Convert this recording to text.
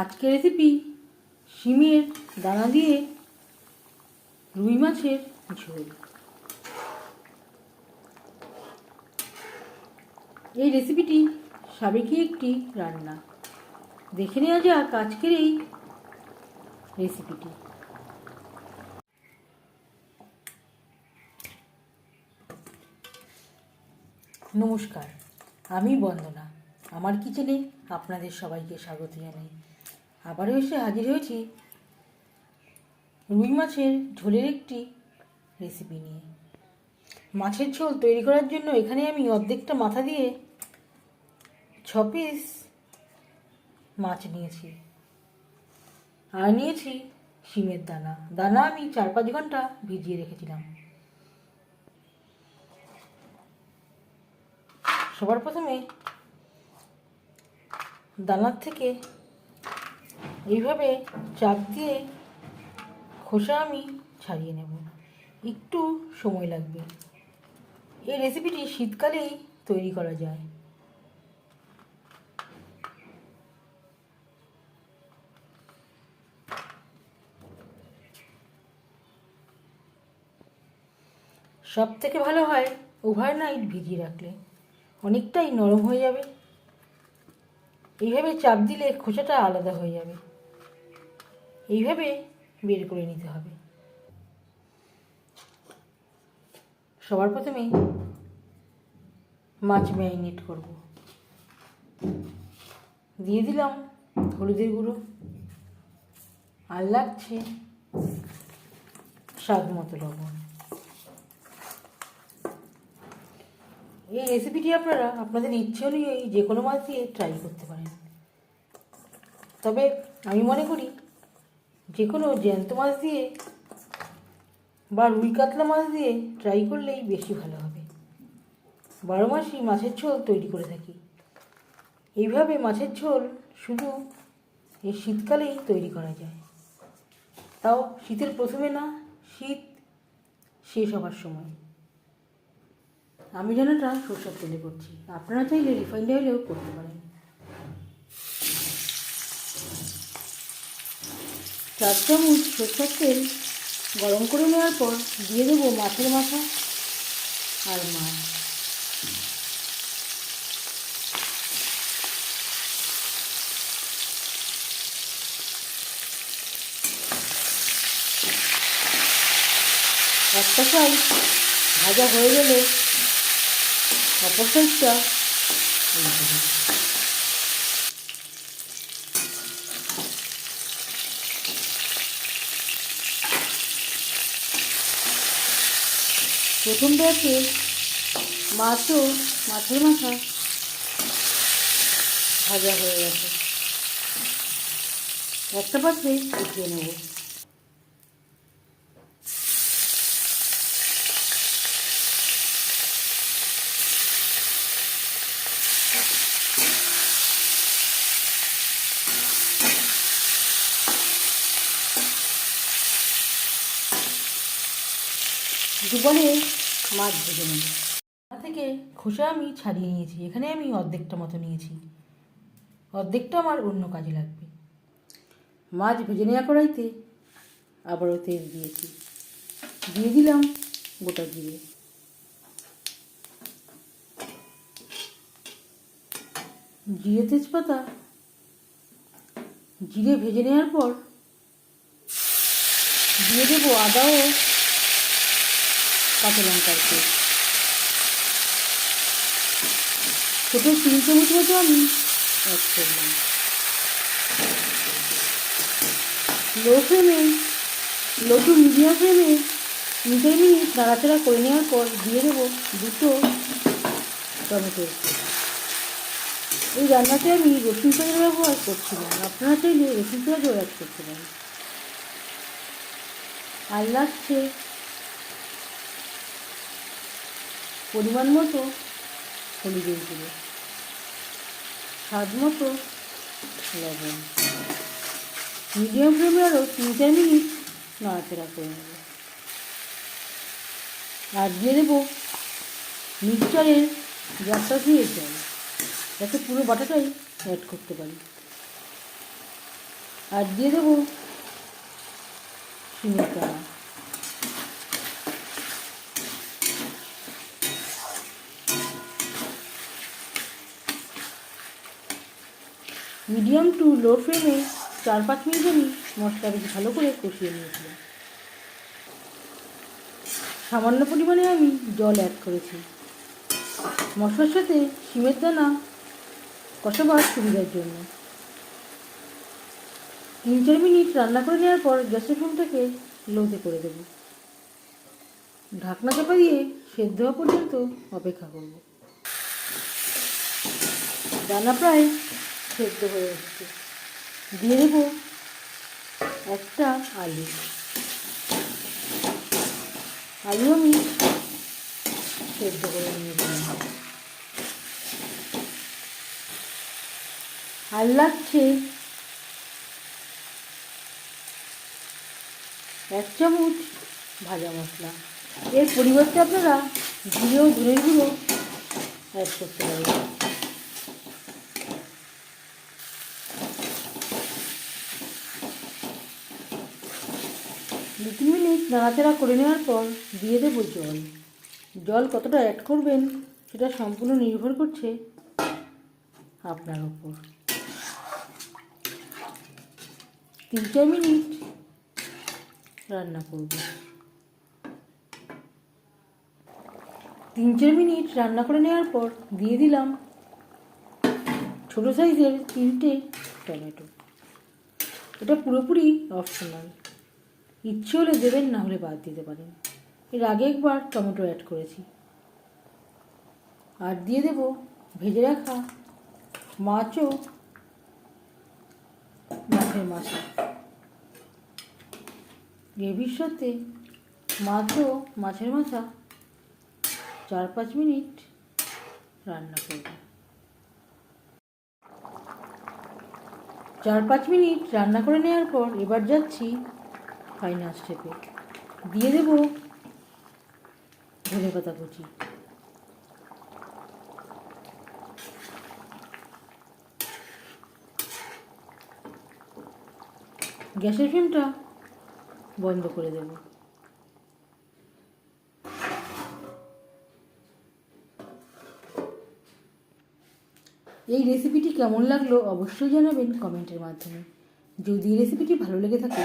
আজকের রেসিপি শিমের দানা দিয়ে রুই মাছের ঝোল। এই রেসিপিটি সাবেকি একটি রান্না। দেখে নেওয়া যাক আজকের এই রেসিপিটি নমস্কার, আমি বন্দনা। আমার কিচেনে আপনাদের সবাইকে স্বাগত জানাই। আবারও এসে হাজির হয়েছি রুই মাছের ঝোলের একটি রেসিপি নিয়ে। মাছের ঝোল তৈরি করার জন্য এখানে আমি অর্ধেকটা মাথা দিয়ে ছ পিস মাছ নিয়েছি। আর নিয়েছি শিমের দানা। দানা আমি চার পাঁচ ঘণ্টা ভিজিয়ে রেখেছিলাম। সবার প্রথমে দানার থেকে এইভাবে চাপ দিয়ে খোসা আমি ছাড়িয়ে নেব। একটু সময় লাগবে। এই রেসিপিটি শীতকালেই তৈরি করা যায়। সব থেকে ভালো হয় ওভারনাইট ভিজিয়ে রাখলে। অনেকটাই নরম হয়ে যাবে। এইভাবে চাপ দিলে খোসাটা আলাদা হয়ে যাবে। এইভাবে বের করে নিতে হবে। সবার প্রথমে মাছ ম্যারিনেট করব। দিয়ে দিলাম হলুদের গুঁড়ো। আর লাগছে স্বাদ মতো লবণ। এই রেসিপিটি আপনারা, আপনাদের ইচ্ছে অনুযায়ী যে কোনো মাছ দিয়ে ট্রাই করতে পারেন। তবে আমি মনে করি যে কোনো জ্যান্ত মাছ দিয়ে বা রুই কাতলা মাছ দিয়ে ট্রাই করলেই বেশি ভালো হবে। বারো মাসই মাছের ঝোল তৈরি করে থাকি। এইভাবে মাছের ঝোল শুধু এই শীতকালেই তৈরি করা যায়। তাও শীতের প্রথমে না, শীত শেষ হবার সময়। আমি যেন রান্নাটা সরষের তেলে করছি। আপনারা চাইলে রিফাইন্ড অয়েলেও করতে পারেন। চার চামচ সরষের তেল গরম করে নেওয়ার পর দিয়ে দেবো মাছের মাথা আর মাছ। একটা সাইড ভাজা হয়ে গেলে অপর সাইডটা প্রথম ব্যাচে মাছও মাছের মাথা ভাজা হয়ে গেছে। একটা পাত্রে উঠিয়ে নেব। দুবারে মাছ ভেজে নেব। থেকে খোসা আমি ছাড়িয়ে নিয়েছি, এখানে আমি অর্ধেকটা মতো নিয়েছি। অর্ধেকটা আমার অন্য কাজে লাগবে। মাছ ভেজে নেওয়া কড়াইতে আবারও তেল দিয়েছি। দিয়ে দিলাম গোটা জিরে। জিরে তেজপাতা জিরে ভেজে নেওয়ার পর দিয়ে দেবো আদা ও কাঁচা লঙ্কার পেস্ট তিন চামচ মতো আমি অ্যাড করলাম লো ফ্লেমে, লো টু মিডিয়াম ফ্লেমে মিনিট মিনিট নাড়াচাড়া করে নেওয়ার পর দিয়ে দেবো দুটো টমেটোর এই রান্নাতে আমি রসুন পেঁয়াজ ব্যবহার করছিলাম আপনারা চাইলে রসুন পেঁয়াজও অ্যাড করতে পারেন। আর লাগছে পরিমাণ মতো হলুদের গুঁড়ো স্বাদ মতো লবণ। মিডিয়াম ফ্লেমে আরও তিন চার মিনিট নাড়াচাড়া করে নেব। আর দিয়ে দেবো মিক্সচারের যাত্রা দিয়ে জল যাতে পুরো বাটাটাই অ্যাড করতে পারি। আর দিয়ে দেবো সিমের দানা। মিডিয়াম টু লো ফ্লেমে চার পাঁচ মিনিট আমি মশলা বেশ ভালো করে কষিয়ে নিয়েছিলাম। সামান্য পরিমাণে আমি জল অ্যাড করেছি। মশলার সাথে সিমের দানা কষাবার সুবিধার জন্য। তিন চার মিনিট রান্না করে নেওয়ার পর গ্যাসের ফ্লেমটাকে লোতে করে দেব। ঢাকনা চাপা দিয়ে সেদ্ধ হওয়া পর্যন্ত অপেক্ষা করব। রান্না প্রায় সেদ্ধ হয়ে এসছে দিয়ে দেবো একটা আলু। আলু আমি সেদ্ধ করে নিয়ে দিলাম আর লাগছে এক চামচ ভাজা মশলা। এর পরিবর্তে আপনারা জিরে ও ধনের গুঁড়ো অ্যাড করতে পারেন। দু তিন মিনিট নাড়াচাড়া করে নেওয়ার পর দিয়ে দেবো জল। জল কতটা অ্যাড করবেন সেটা সম্পূর্ণ নির্ভর করছে আপনার ওপর তিন চার মিনিট রান্না করব। তিন চার মিনিট রান্না করে নেওয়ার পর দিয়ে দিলাম ছোটো সাইজের তিনটে টমেটো। এটা পুরোপুরি অপশনাল ইচ্ছে হলে দেবেন, না হলে বাদ দিতে পারেন। এর আগে একবার টমেটো অ্যাড করেছি। আর দিয়ে দেব ভেজে রাখা মাছও, মাছের মাথা গ্রেভির সাথে মাছও, মাছের মাথা চার পাঁচ মিনিট রান্না করব। চার পাঁচ মিনিট রান্না করে নেওয়ার পর এবার যাচ্ছি ফাইনাল স্টেপে দিয়ে দেব? ধনে পাতা কুচি। গ্যাসের ফ্লেমটা বন্ধ করে দেব। এই রেসিপিটি কেমন লাগল অবশ্যই জানাবেন কমেন্টের মাধ্যমে। যদি রেসিপিটি ভালো লেগে থাকে